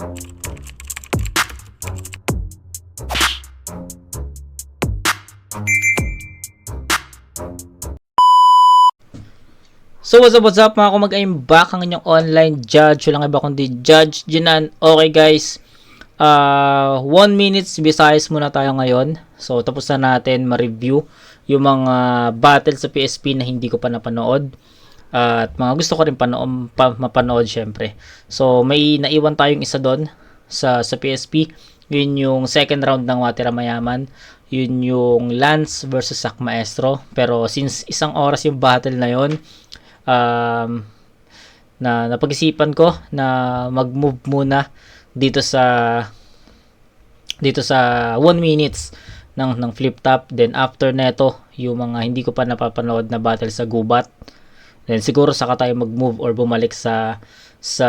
So what's up, what's up mga kumag I'm back ang inyong online judge. Walang iba kundi Judge Jinan. Okay guys, uh, 1 minutes Visayas muna tayo ngayon. So tapos na natin ma-review yung mga battle sa PSP na hindi ko pa napanood. At mga gusto ko rin panood, pa, mapanood syempre. So may naiwan tayong isa doon sa, sa PSP. Yun yung second round ng Watira Mayaman. Yun yung Lance versus Sak Maestro. Pero since isang oras yung battle na yon um, na napag-isipan ko na mag-move muna dito sa dito sa 1 minutes ng ng flip top then after neto yung mga hindi ko pa napapanood na battle sa gubat then siguro saka tayo mag-move or bumalik sa sa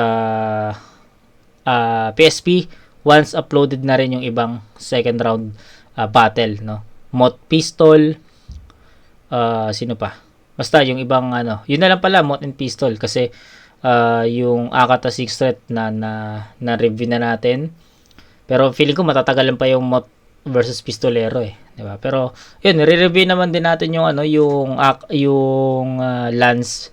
ah, PSP once uploaded na rin yung ibang second round ah, battle no Mot Pistol ah, sino pa Basta yung ibang ano, yun na lang pala Mot and Pistol kasi uh, yung Akata 6 threat na, na na review na natin. Pero feeling ko matatagalan pa yung Mot versus Pistolero eh, 'di ba? Pero yun, re-review naman din natin yung ano, yung ak- yung uh, Lance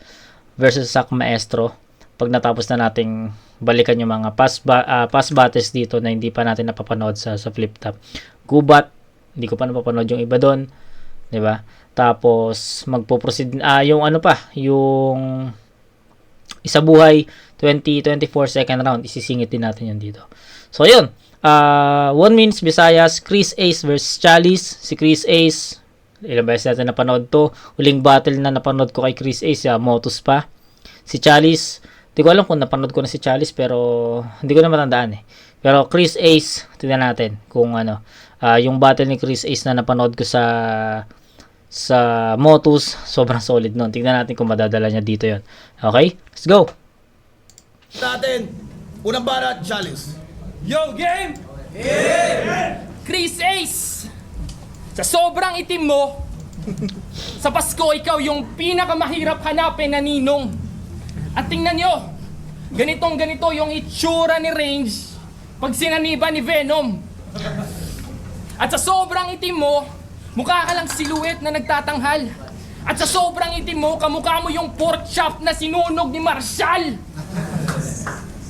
versus Sak Maestro pag natapos na nating balikan yung mga pass ba, uh, pass battles dito na hindi pa natin napapanood sa sa flip top. Gubat, hindi ko pa napapanood yung iba doon, 'di ba? Tapos magpo-proceed ah yung ano pa, yung isa buhay 2024 second round isisingit din natin yan dito. So yun, uh, one minutes Visayas, Chris Ace versus Chalice. Si Chris Ace, ilang beses natin napanood to. Huling battle na napanood ko kay Chris Ace, uh, Motus pa. Si Chalice, di ko alam kung napanood ko na si Chalice pero hindi ko na matandaan eh. Pero Chris Ace, tingnan natin kung ano, uh, yung battle ni Chris Ace na napanood ko sa sa Motus, sobrang solid nun. Tingnan natin kung madadala niya dito yon Okay? Let's go! natin. Unang bara, challenge. Yo, game! Chris Ace! Sa sobrang itim mo, sa Pasko, ikaw yung pinakamahirap hanapin na ninong. At tingnan nyo, ganitong ganito yung itsura ni Range pag sinaniba ni Venom. At sa sobrang itim mo, mukha ka lang silhouette na nagtatanghal. At sa sobrang itim mo, kamukha mo yung pork chop na sinunog ni Marshall.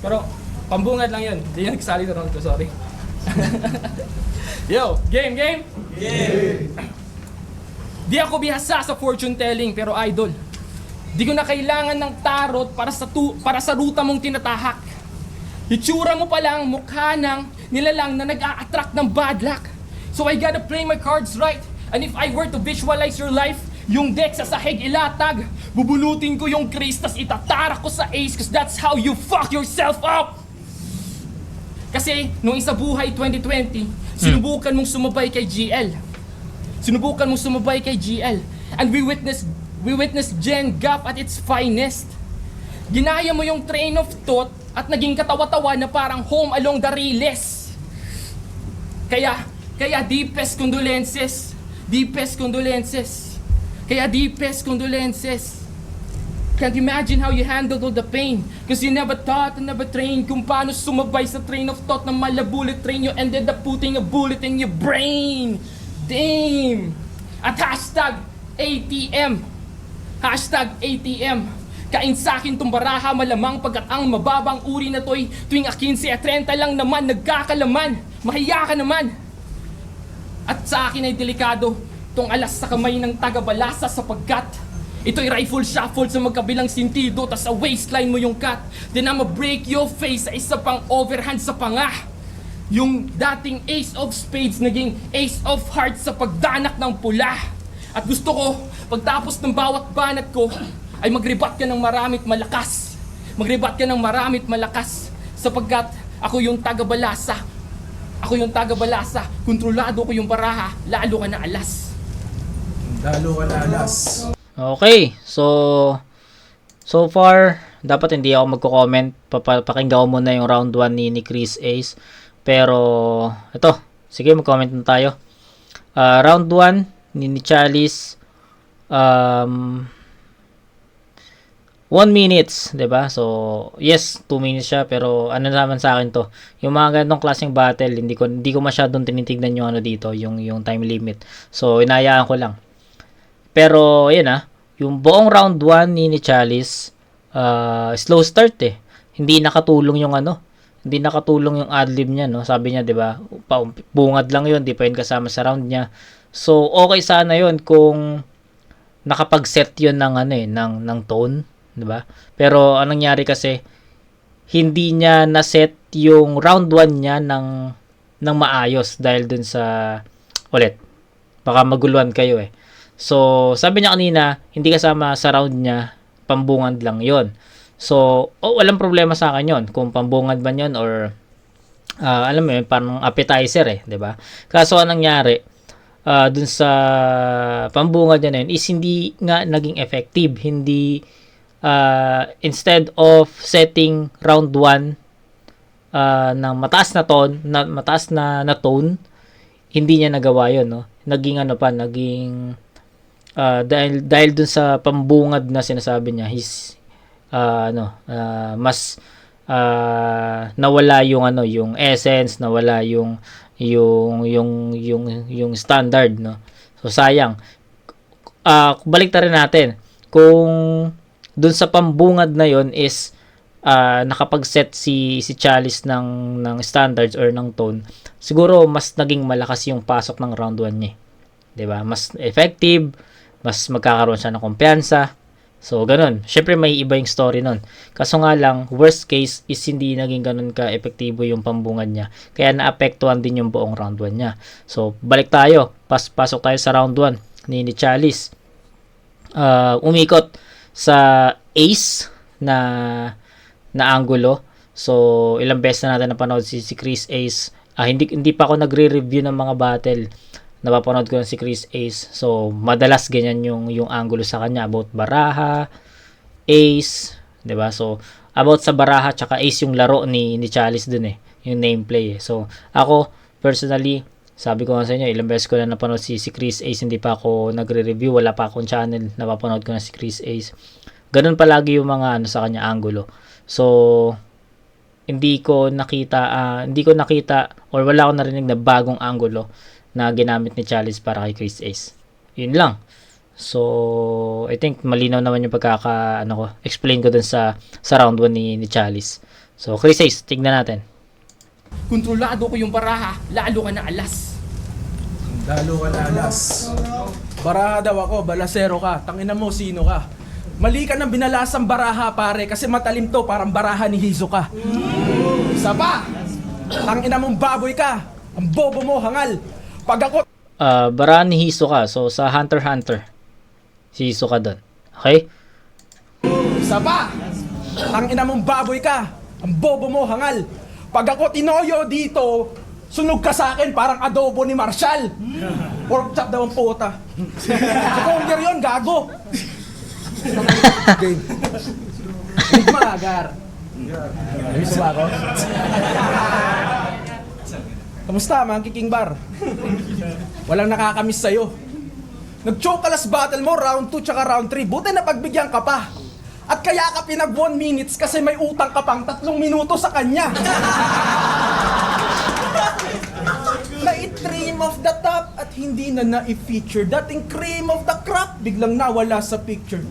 Pero, pambungad lang yun. Hindi yun nagsali na ko, sorry. Yo, game, game? Game! Di ako bihasa sa fortune telling, pero idol, di ko na kailangan ng tarot para sa tu para sa ruta mong tinatahak. Itsura mo pa lang, mukha ng nilalang na nag-a-attract ng bad luck. So I gotta play my cards right. And if I were to visualize your life, yung deck sa sahig ilatag, bubulutin ko yung Chris, tas itatarak ko sa ace, cause that's how you fuck yourself up! Kasi, nung isa buhay 2020, sinubukan mong sumabay kay GL. Sinubukan mong sumabay kay GL. And we witnessed, we witnessed Gen Gap at its finest. Ginaya mo yung train of thought at naging katawa-tawa na parang home along the riles. Kaya, kaya deepest condolences. Deepest condolences. Kaya deepest condolences. Can't imagine how you handled all the pain. Cause you never thought and never trained kung paano sumabay sa train of thought ng mala bullet train. You ended up putting a bullet in your brain. Damn! At hashtag ATM. Hashtag ATM. Kain sa akin tong baraha malamang pagkat ang mababang uri na to'y tuwing a 15 at 30 lang naman nagkakalaman. Mahiya ka naman. At sa akin ay delikado tong alas sa kamay ng taga-balasa sapagkat ito'y rifle shuffle sa magkabilang sintido tas sa waistline mo yung cut. Then I'ma break your face sa isa pang overhand sa panga. Yung dating ace of spades naging ace of hearts sa pagdanak ng pula. At gusto ko, pagtapos ng bawat banat ko, ay magribat ka ng maramit malakas. Magribat ka ng maramit malakas sapagkat ako yung taga-balasa. Ako yung taga-balasa. Kontrolado ko yung baraha, lalo ka na alas. Lalo ka na alas. Okay, so so far dapat hindi ako magko-comment. Papa- Pakinggan ko muna yung round 1 ni, ni Chris Ace. Pero ito, sige mag-comment na tayo. Ah, round 1 ni, ni Chalice um 1 minutes, 'di ba? So, yes, 2 minutes siya pero ano naman sa akin to, yung mga ganitong klaseng battle, hindi ko hindi ko masyadong tinitingnan yung ano dito, yung yung time limit. So, inayaan ko lang. Pero, ayan ah, yung buong round 1 ni ni Chalice, ah, slow start eh. Hindi nakatulong yung ano, hindi nakatulong yung adlib niya, no? Sabi niya, 'di ba? Bungad lang 'yun, di pa yun kasama sa round niya. So, okay sana 'yun kung nakapag-set 'yun ng ano eh, ng ng tone, 'di ba? Pero anong nangyari kasi hindi niya na-set yung round 1 niya ng ng maayos dahil dun sa ulit. Baka maguluhan kayo eh. So, sabi niya kanina, hindi kasama sa round niya, pambungad lang 'yon. So, oh, walang problema sa akin 'yon kung pambungad man 'yon or ah, alam mo yun, parang appetizer eh, 'di ba? Kaso anong nangyari? ah, dun sa pambungad niya na yun is hindi nga naging effective. Hindi ah, instead of setting round 1 ah, ng mataas na tone, na mataas na, na tone, hindi niya nagawa 'yon, no. Naging ano pa, naging ah, dahil dahil dun sa pambungad na sinasabi niya, he's ah, ano, ah, mas ah, nawala yung ano, yung essence, nawala yung yung yung yung yung standard, no. So sayang. Ah, balik rin natin. Kung dun sa pambungad na yon is ah, nakapag-set si si Chalice ng ng standards or ng tone, siguro mas naging malakas yung pasok ng round 1 niya. eh. 'Di ba? Mas effective, mas magkakaroon siya ng kumpiyansa. So, ganun. Syempre, may iba yung story nun. Kaso nga lang, worst case is hindi naging ganun ka-epektibo yung pambungad niya. Kaya naapektuhan din yung buong round 1 niya. So, balik tayo. Pas pasok tayo sa round 1 ni, ni Chalice. Uh, umikot sa ace na na angulo. So, ilang beses na natin napanood si, si Chris Ace. Ah, hindi, hindi pa ako nagre-review ng mga battle napapanood ko si Chris Ace. So, madalas ganyan yung yung angulo sa kanya about Baraha, Ace, 'di ba? So, about sa Baraha tsaka Ace yung laro ni ni Chalice dun eh, yung nameplay eh. So, ako personally sabi ko nga sa inyo, ilang beses ko na napanood si, si Chris Ace, hindi pa ako nagre-review, wala pa akong channel, napapanood ko na si Chris Ace. Ganun palagi yung mga ano sa kanya angulo. So, hindi ko nakita, ah, hindi ko nakita or wala akong narinig na bagong angulo na ginamit ni Chalice para kay Chris Ace. Yun lang. So, I think malinaw naman yung pagkaka ano ko, explain ko dun sa sa round 1 ni, ni Chalice. So, Chris Ace, tignan natin. Kontrolado ko yung baraha, lalo ka na alas. Lalo ka na alas. Baraha daw ako, balasero ka. Tangina mo, sino ka? Mali ka ng binalasang baraha, pare, kasi matalim to, parang baraha ni Hizo ka. Isa pa! Tangina mong baboy ka! Ang bobo mo, hangal! Pag ako Uh, barahan ni Hiso ka. So, sa Hunter Hunter, si Hiso ka dun. Okay? Isa pa! Tangina mong baboy ka! Ang bobo mo, hangal! Pag ako tinoyo dito, sunog ka sa akin parang adobo ni Marshall! Pork chop daw ang puta. si Conger yun, gago! Game. Enigma, agar. Namiss mo ba ako? Kamusta, mga kiking bar? Walang nakakamiss sa'yo. Nag-chokalas battle mo, round 2 tsaka round 3. Buti na pagbigyan ka pa. At kaya ka pinag 1 minutes kasi may utang ka pang tatlong minuto sa kanya. Na-trim of the top at hindi na na-feature. Dating cream of the crop, biglang nawala sa picture.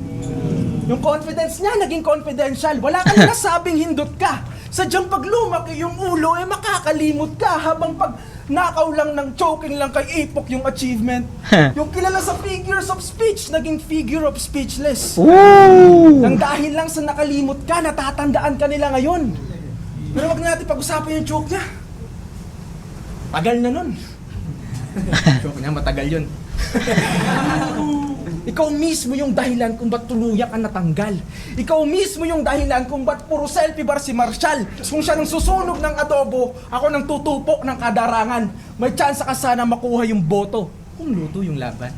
Yung confidence niya naging confidential. Wala kang nasabing hindot ka. Sadyang pag lumaki yung ulo, eh makakalimot ka habang pag nakaw lang ng choking lang kay Ipok yung achievement. yung kilala sa figures of speech, naging figure of speechless. Woo! Nang dahil lang sa nakalimot ka, natatandaan ka nila ngayon. Pero wag natin pag-usapan yung joke niya. Tagal na nun. joke niya, matagal yun. Ikaw mismo yung dahilan kung ba't tuluyan ka natanggal. Ikaw mismo yung dahilan kung ba't puro selfie bar si Marshall. Kung siya nang susunog ng adobo, ako nang tutupok ng kadarangan. May chance ka sana makuha yung boto. Kung luto yung laban.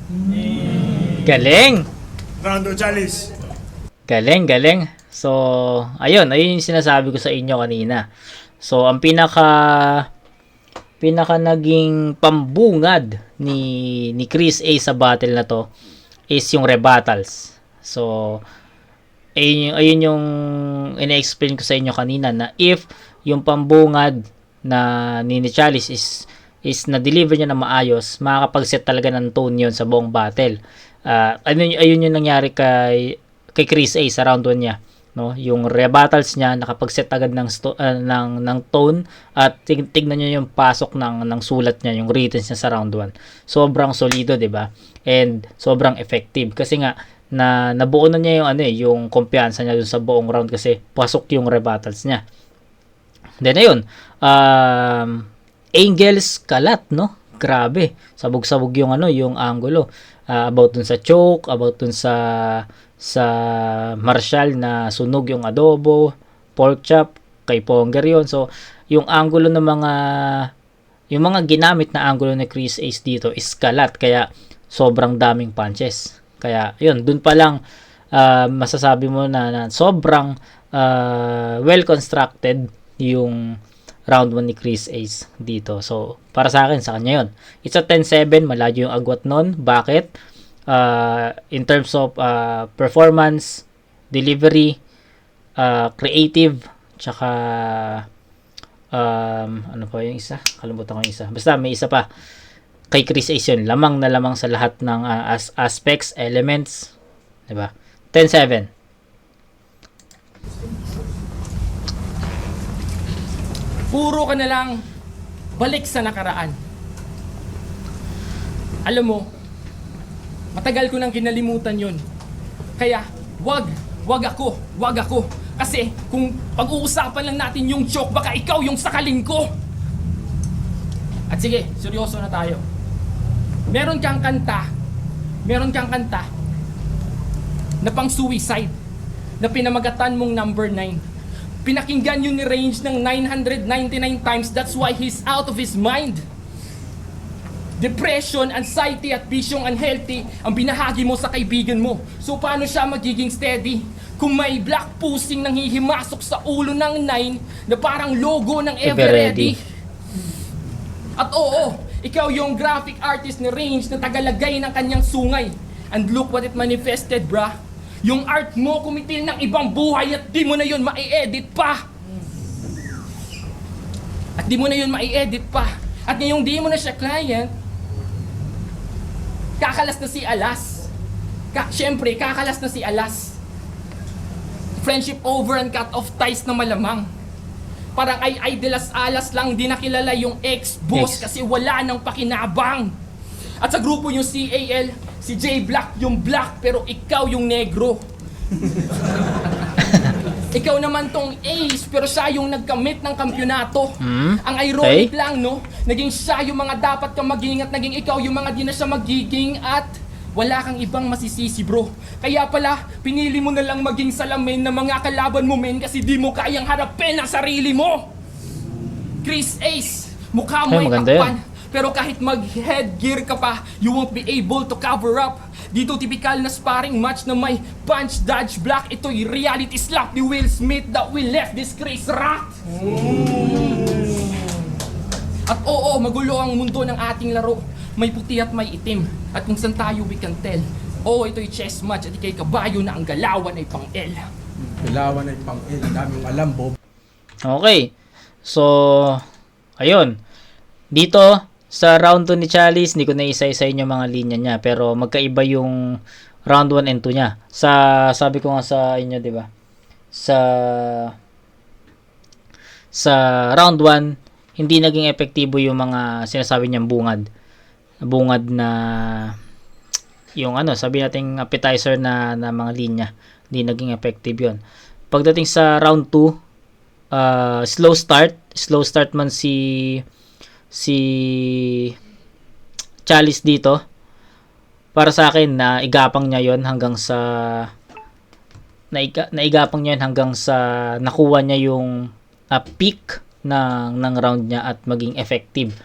Galing! Rondo Chalice. Galing, galing. So, ayun, ayun yung sinasabi ko sa inyo kanina. So, ang pinaka pinaka naging pambungad ni ni Chris A sa battle na to is yung rebuttals. So, ayun yung, ayun yung ina-explain ko sa inyo kanina na if yung pambungad na ni ni Chalice is is na-deliver niya na maayos, makakapag-set talaga ng tone yon sa buong battle. Ano y- ayun yung nangyari kay kay Chris A sa round 1 niya no? Yung rebattles niya nakapag-set agad ng ah, ng ng tone at tig- tignan niyo yung pasok ng ng sulat niya yung written niya sa round 1 sobrang solido 'di ba? And sobrang effective. Kasi nga na nabuo na niya yung ano eh yung kumpiyansa niya dun sa buong round kasi pasok yung rebattles niya. Then ayun um Angels kalat no grabe sabog-sabog yung ano yung angulo. Ah, about dun sa choke about dun sa sa Marshall na sunog yung adobo pork chop kay Ponger yun. So yung angulo ng mga yung mga ginamit na angulo ni Chris Ace dito is kalat kaya sobrang daming punches. Kaya yun dun pa lang ah, masasabi mo na, na sobrang ah, well constructed yung round 1 ni Chris Ace dito. So, para sa akin, sa kanya yun. It's a 10-7, malayo yung agwat nun. Bakit? Uh, in terms of uh, performance, delivery, uh, creative, tsaka um, ano pa yung isa? Kalimutan ko yung isa. Basta may isa pa. Kay Chris Ace yun. Lamang na lamang sa lahat ng uh, as- aspects, elements. Diba? 10-7. Puro ka na lang balik sa nakaraan. Alam mo, matagal ko nang kinalimutan yon. Kaya, wag, wag ako, wag ako. Kasi kung pag-uusapan lang natin yung joke, baka ikaw yung sakaling ko. At sige, seryoso na tayo. Meron kang kanta, meron kang kanta na pang suicide na pinamagatan mong number 9 pinakinggan yun ni Range ng 999 times. That's why he's out of his mind. Depression, anxiety at bisyong unhealthy ang binahagi mo sa kaibigan mo. So paano siya magiging steady? Kung may black pusing nang hihimasok sa ulo ng 9 na parang logo ng Ever Everready. Ready. At oo, ikaw yung graphic artist ni Range na tagalagay ng kanyang sungay. And look what it manifested, brah. Yung art mo kumitil ng ibang buhay at di mo na yun mai-edit pa. At di mo na yun mai-edit pa. At ngayong di mo na siya client, kakalas na si Alas. Ka Siyempre, kakalas na si Alas. Friendship over and cut off ties na malamang. Parang ay ay de las alas lang di nakilala yung ex-boss Ex. kasi wala nang pakinabang. At sa grupo yung CAL, si J Black yung black pero ikaw yung negro. ikaw naman tong ace pero siya yung nagkamit ng kampyonato. Hmm? Ang ironic Okay. lang no, naging siya yung mga dapat kang maging at naging ikaw yung mga di na siya magiging at wala kang ibang masisisi bro. Kaya pala, pinili mo na lang maging salamin ng mga kalaban mo men kasi di mo kayang harapin ang sarili mo. Chris Ace, mukha mo Ay, ay takpan. Pero kahit mag-headgear ka pa, you won't be able to cover up. Dito typical na sparring match na may punch, dodge, block. Ito'y reality slap ni Will Smith that will left this Chris Rock. At oo, magulo ang mundo ng ating laro. May puti at may itim. At kung saan tayo we can tell. Oo, ito'y chess match at ikay kabayo na ang galawan ay pang L. Kailangan ay pang il. Ang daming alam, Bob. Okay. So, ayun. Dito, sa round 2 ni Chalice, hindi ko na isa-isa yung mga linya niya. Pero magkaiba yung round 1 and 2 niya. Sa, sabi ko nga sa inyo, di ba? Sa, sa round 1, hindi naging epektibo yung mga sinasabi niyang bungad. Bungad na, yung ano, sabi nating appetizer na, na mga linya. Hindi naging effective yon Pagdating sa round 2, uh, slow start slow start man si si Chalice dito para sa akin na igapang niya yon hanggang sa naiga, naigapang niya yun hanggang sa nakuha niya yung uh, peak ng ng round niya at maging effective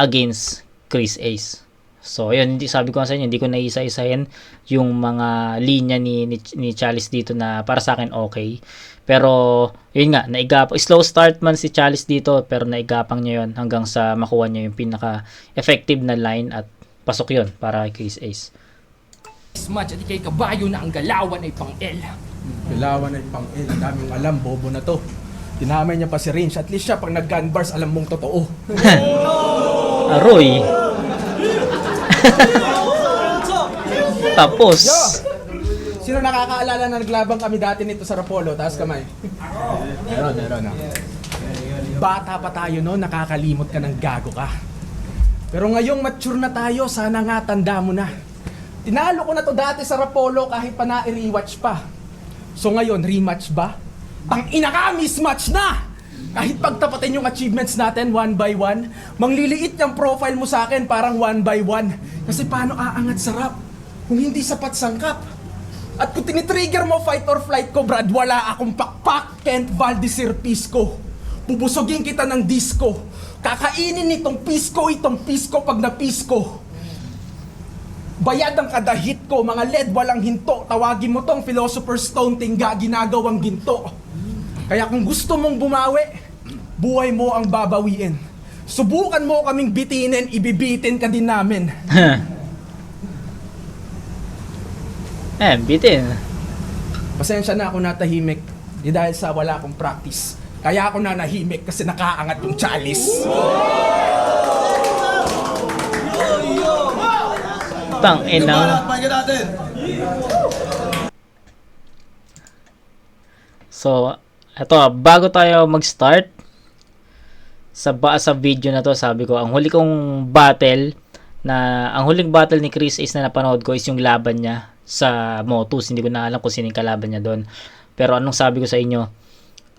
against Chris Ace. So, yun, hindi, sabi ko sa inyo, hindi ko naisa-isahin yung mga linya ni, ni, ni Chalice dito na para sa akin okay. Pero, yun nga, naigapang, slow start man si Chalice dito, pero naigapang niya yun hanggang sa makuha niya yung pinaka-effective na line at pasok yun para kay Chris Ace. Chess match at ikay kabayo na ang galawan ay pang L. Bilawan ay pang il. Daming alam, bobo na to. Tinamay niya pa si Range. At least siya, pag nag-gun bars, alam mong totoo. Aroy. Tapos. Yo! Sino nakakaalala na naglabang kami dati nito sa Rapolo? Taas kamay. Meron, meron. ah. Bata pa tayo no, nakakalimot ka ng gago ka. Pero ngayong mature na tayo, sana nga tanda mo na. Tinalo ko na to dati sa Rapolo kahit pa na-rewatch pa. So ngayon, rematch ba? Ang ina ka, mismatch na! Kahit pagtapatin yung achievements natin one by one, mangliliit yung profile mo sa akin parang one by one. Kasi paano aangat sa rap kung hindi sapat sangkap? At kung tinitrigger mo fight or flight ko, Brad, wala akong pakpak, Kent Valdezir Pisco. Pupusugin kita ng disco. Kakainin nitong pisco, itong pisco pag napisco. Bayad ang kada hit ko, mga led walang hinto. Tawagin mo tong Philosopher's Stone tingga ginagawang ginto. Kaya kung gusto mong bumawi, buhay mo ang babawiin. Subukan mo kaming bitinin, ibibitin ka din namin. Eh, bitin. Pasensya na ako natahimik. Di dahil sa wala akong practice. Kaya ako na nahimik kasi nakaangat yung chalice. Tang ina. So, eto, bago tayo mag-start sa ba sa video na to, sabi ko, ang huli kong battle na ang huling battle ni Chris Ace na napanood ko is yung laban niya sa Motus. Hindi ko na alam kung sino yung kalaban niya doon. Pero anong sabi ko sa inyo?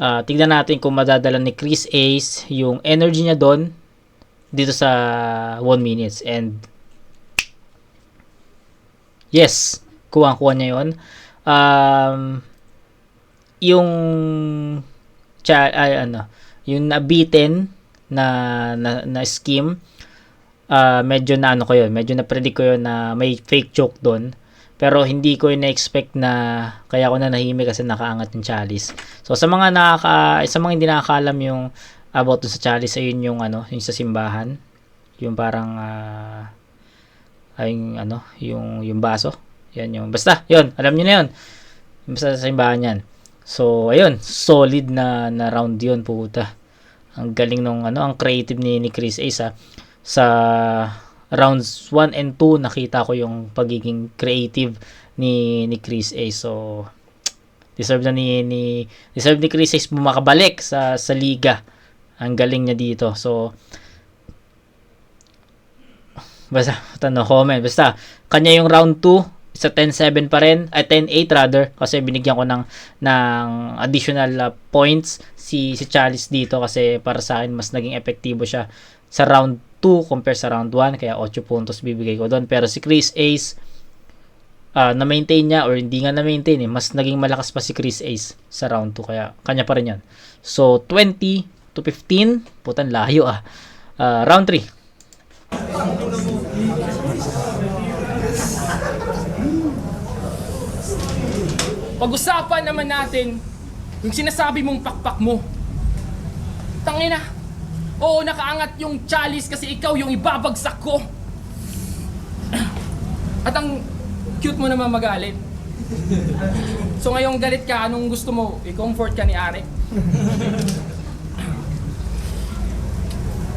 Ah, tignan natin kung madadala ni Chris Ace yung energy niya doon dito sa 1 minutes and yes kuha-kuha niya yon um, yung cha ay ano yung nabitin na na, na scheme ah, medyo na ano ko yun medyo na predict ko yun na may fake choke doon pero hindi ko na-expect na kaya ako na nahimik kasi nakaangat yung chalice. So sa mga nakaka sa mga hindi nakakaalam yung about dun sa chalice ayun yung ano, yung sa simbahan. Yung parang ah ay yung ano, yung yung baso. Yan yung basta, yun, alam niyo na yun. Basta sa simbahan yan. So ayun, solid na na round yun puta. Ang galing nung ano, ang creative ni ni Chris Ace ah. sa rounds 1 and 2 nakita ko yung pagiging creative ni ni Chris Ace. So deserve na ni, ni deserve ni Chris Ace bumakabalik sa sa liga. Ang galing niya dito. So basta no comment basta kanya yung round 2 sa 10-7 pa rin ay 10-8 rather kasi binigyan ko ng ng additional uh, points si si Chalice dito kasi para sa akin mas naging epektibo siya sa round 2 compare sa round 1 kaya 8 puntos bibigay ko doon pero si Chris Ace ah, na-maintain niya or hindi nga na-maintain eh mas naging malakas pa si Chris Ace sa round 2 kaya kanya pa rin yan so 20 to 15 putan layo ah Ah, round 3 Pag-usapan naman natin yung sinasabi mong pakpak mo. Tangina. Oo, nakaangat yung chalice kasi ikaw yung ibabagsak ko. At ang cute mo naman magalit. So ngayong galit ka, anong gusto mo? I-comfort ka ni Arek?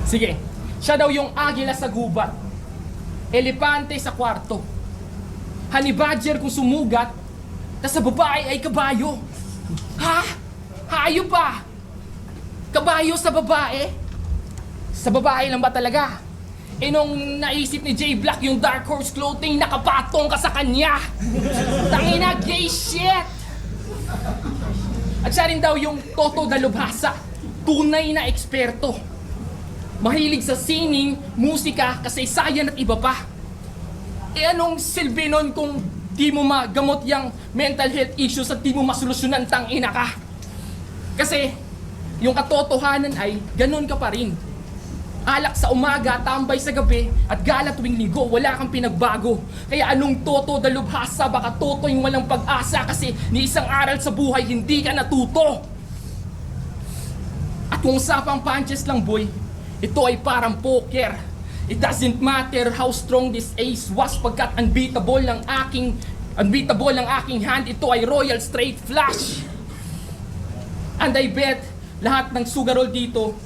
Sige. Siya daw yung agila sa gubat. Elepante sa kwarto. Honey kung sumugat. Tas sa babae ay kabayo. Ha? Hayop pa! Kabayo sa babae? Sa babae lang ba talaga? Eh nung naisip ni Jay Black yung Dark Horse clothing, nakapatong ka sa kanya! Tangina, gay shit! At siya rin daw yung Toto Dalubhasa, tunay na eksperto. Mahilig sa sining, musika, kasaysayan at iba pa. Eh anong silbi nun kung di mo magamot yung mental health issues at di mo masolusyonan tang ina ka? Kasi yung katotohanan ay ganun ka pa rin. Alak sa umaga, tambay sa gabi, at gala tuwing linggo, wala kang pinagbago. Kaya anong toto dalubhasa, baka toto yung walang pag-asa kasi ni isang aral sa buhay, hindi ka natuto. At kung usapang punches lang boy, ito ay parang poker. It doesn't matter how strong this ace was pagkat unbeatable ng aking Unbeatable ang aking hand, ito ay Royal Straight Flash. And I bet, lahat ng sugarol dito,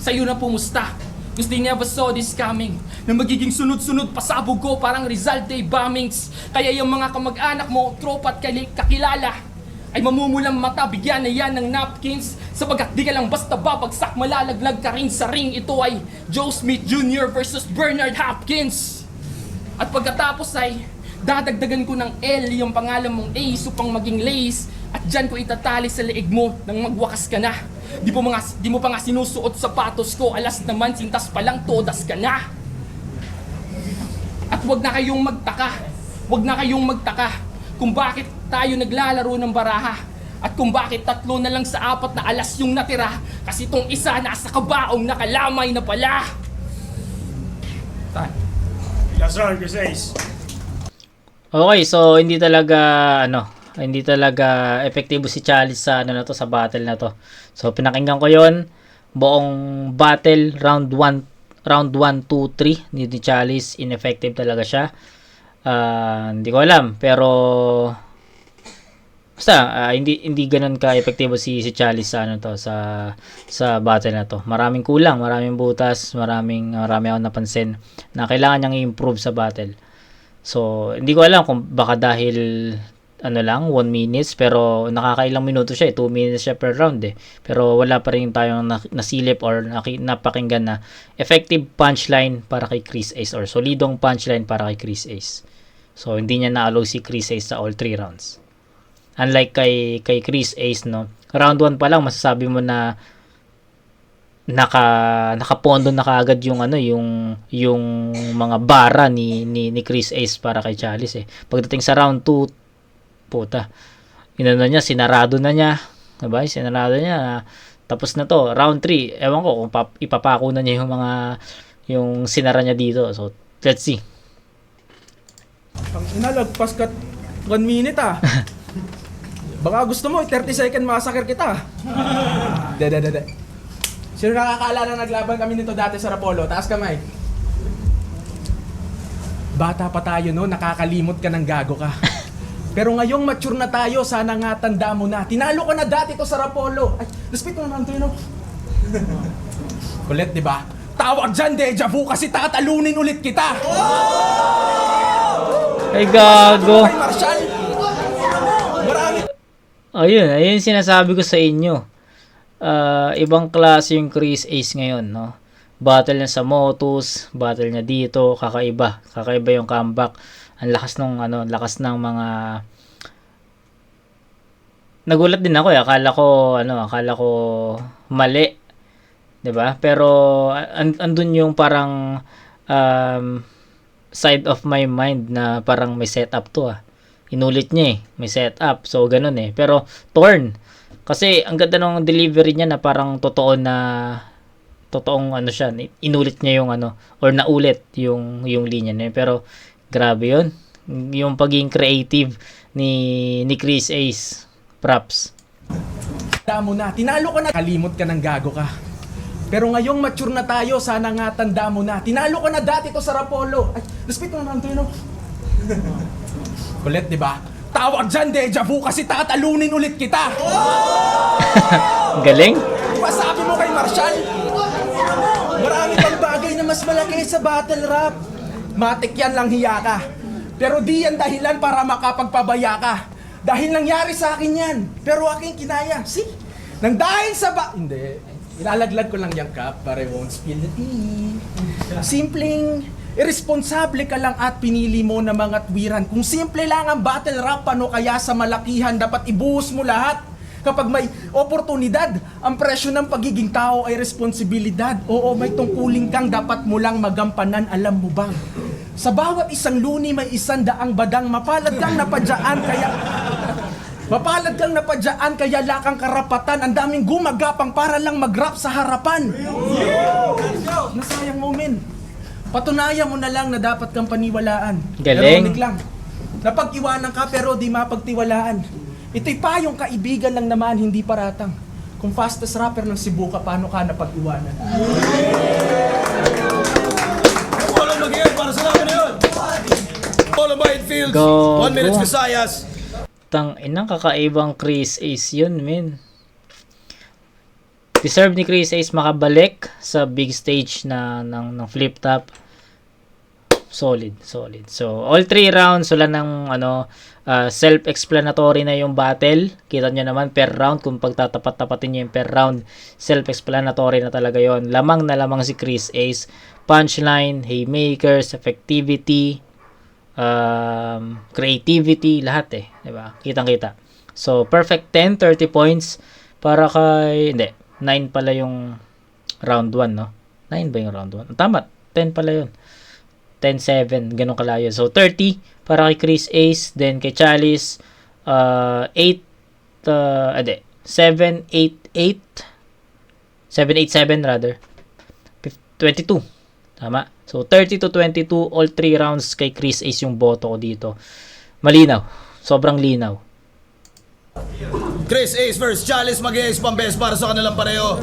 sa iyo na pumusta. Because they never saw this coming. Na magiging sunod-sunod pasabog ko parang Rizal Day bombings. Kaya yung mga kamag-anak mo, tropa at kakilala, ay mamumulang mata, bigyan na yan ng napkins. Sapagkat di ka lang basta babagsak, malalaglag ka rin sa ring. Ito ay Joe Smith Jr. versus Bernard Hopkins. At pagkatapos ay dadagdagan ko ng L yung pangalan mong Ace upang maging Lace at dyan ko itatali sa leeg mo nang magwakas ka na. Di, mo mga, di mo pa nga sinusuot sapatos ko, alas naman sintas pa lang todas ka na. At wag na kayong magtaka, wag na kayong magtaka kung bakit tayo naglalaro ng baraha. At kung bakit tatlo na lang sa apat na alas yung natira kasi tong isa nasa kabaong nakalamay na pala. Tay. Yes, sir. Okay, so hindi talaga ano, hindi talaga epektibo si Chalice sa ano na to sa battle na to. So pinakinggan ko 'yon. Buong battle round 1 round 1 2 3 ni, ni Chalice ineffective talaga siya. Ah, hindi ko alam pero basta ah, hindi hindi ganoon ka epektibo si si Chalice sa ano to sa sa battle na to. Maraming kulang, maraming butas, maraming marami akong napansin na kailangan niyang i-improve sa battle. So, hindi ko alam kung baka dahil ano lang, 1 minutes, pero nakakailang minuto siya, 2 minutes siya per round eh. Pero wala pa rin tayong na- nasilip or napakinggan na effective punchline para kay Chris Ace or solidong punchline para kay Chris Ace. So, hindi niya na-allow si Chris Ace sa all 3 rounds. Unlike kay, kay Chris Ace, no, round 1 pa lang, masasabi mo na naka nakapondo na kaagad yung ano yung yung mga bara ni ni, ni Chris Ace para kay Chalice eh. Pagdating sa round 2 puta. Inano niya sinarado na niya. Diba? Sinarado niya. Tapos na to, round 3. Ewan ko kung pap- ipapako na niya yung mga yung sinara niya dito. So, let's see. Ang inalagpas ka 1 minute ah. Baka gusto mo, 30 second massacre kita. Dede, dede. Sino nakakaalala na naglaban kami nito dati sa Rapolo? Taas kamay. Bata pa tayo no, nakakalimot ka ng gago ka. Pero ngayong mature na tayo, sana nga tanda mo na. Tinalo ko na dati to sa Rapolo. Ay, respect mo naman to yun? Kulit, di ba? Tawag dyan, deja vu, kasi tatalunin ulit kita. Ay gago. Kay Marshall. Marami Ayun, ayun sinasabi ko sa inyo. Ah, ibang klase yung Chris Ace ngayon, no? Battle niya sa Motus, battle niya dito, kakaiba. Kakaiba yung comeback. Ang lakas ng ano, lakas ng mga Nagulat din ako, eh. akala ko ano, akala ko mali. 'Di ba? Pero an- andun yung parang um, side of my mind na parang may setup to ah inulit niya eh. May setup. So, ganun eh. Pero, torn. Kasi, ang ganda ng delivery niya na parang totoo na totoong ano siya, inulit niya yung ano, or naulit yung, yung linya niya. Pero, grabe yun. Yung pagiging creative ni, ni Chris Ace. Props. Tanda mo na, tinalo ko na. Kalimot ka ng gago ka. Pero ngayong mature na tayo, sana nga tanda mo na. Tinalo ko na dati to sa Rapolo. Ay, respect mo yun, no? Kulit, di ba? Tawag dyan, deja vu, kasi tatalunin ulit kita. Galing. Di ba sabi mo kay Marshall? Marami pang bagay na mas malaki sa battle rap. Matik yan lang hiya ka. Pero di yan dahilan para makapagpabaya ka. Dahil nangyari sa akin yan. Pero aking kinaya. See? Nang dahil sa ba... Hindi. Ilalaglag ko lang yung cup para won't spill the tea. Simpleng irresponsable ka lang at pinili mo na mga twiran. Kung simple lang ang battle rap, ano kaya sa malakihan dapat ibuhos mo lahat? Kapag may oportunidad, ang presyo ng pagiging tao ay responsibilidad. Oo, may tungkuling kang dapat mo lang magampanan, alam mo bang? Sa bawat isang luni may isang daang badang, mapalad kang napadyaan, kaya... Mapalad kang napadyaan, kaya lakang karapatan, ang daming gumagapang para lang mag-rap sa harapan. Nasayang moment. Patunayan mo na lang na dapat kang paniwalaan. Galing. Pero lang. Napag-iwanan ka pero di mapagtiwalaan. Ito'y payong kaibigan lang naman, hindi paratang. Kung fastest rapper ng Cebu ka, paano ka napag-iwanan? All of Fields. Gago. One minute Visayas. Tang inang kakaibang Chris Ace yun, men. Deserve ni Chris Ace makabalik sa big stage na ng, ng flip top. Solid, solid. So, all three rounds, wala ng ano, ah, self-explanatory na yung battle. Kita nyo naman per round, kung pagtatapat-tapatin nyo yung per round, self-explanatory na talaga yon Lamang na lamang si Chris Ace. Punchline, haymakers, effectivity, um, creativity, lahat eh. 'di ba Kitang-kita. So, perfect 10, 30 points para kay, hindi, 9 pala yung round 1, no? 9 ba yung round 1? Tama, 10 pala yun. 10-7, ganun kalayo. So, 30 para kay Chris Ace, then kay Chalice, uh, 8, uh, ade, 7, 8, 8, 7, 8, 7 rather. Fif- 22. Tama? So, 30 to 22, all 3 rounds kay Chris Ace yung boto ko dito. Malinaw. Sobrang linaw. Chris Ace versus Chalice mag-ace pambes para sa kanilang pareho.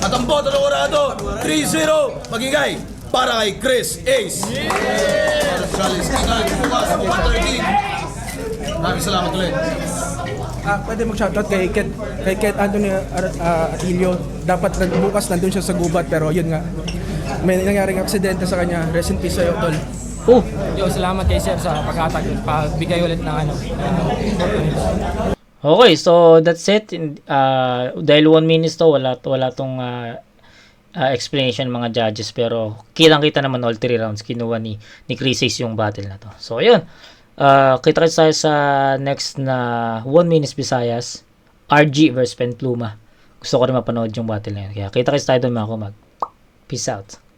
At ang boto ng orado, 3-0, magingay para kay Chris Ace. Para sa Chalice, ingay, bukas, 13. Maraming salamat ulit. Ah, pwede mag-shoutout kay Ket, kay Ket Anthony Ar- ah, Atilio. Dapat nag- bukas nandun siya sa gubat pero yun nga. May nangyaring aksidente sa kanya. Rest in peace sa'yo, tol. Oh, Yo, salamat kay Sir sa pagkatag, pagbigay ulit ng ano, uh, Okay, so that's it. Uh, dahil 1 minutes to, wala, wala tong uh, uh, explanation mga judges. Pero kitang-kita naman all 3 rounds. Kinuha ni, ni Chris yung battle na to. So, ayun. Uh, kita kita tayo sa next na 1 minutes Visayas. RG versus Penpluma. Gusto ko rin mapanood yung battle na yun. Kaya kita kita tayo doon mga kumag. Peace out.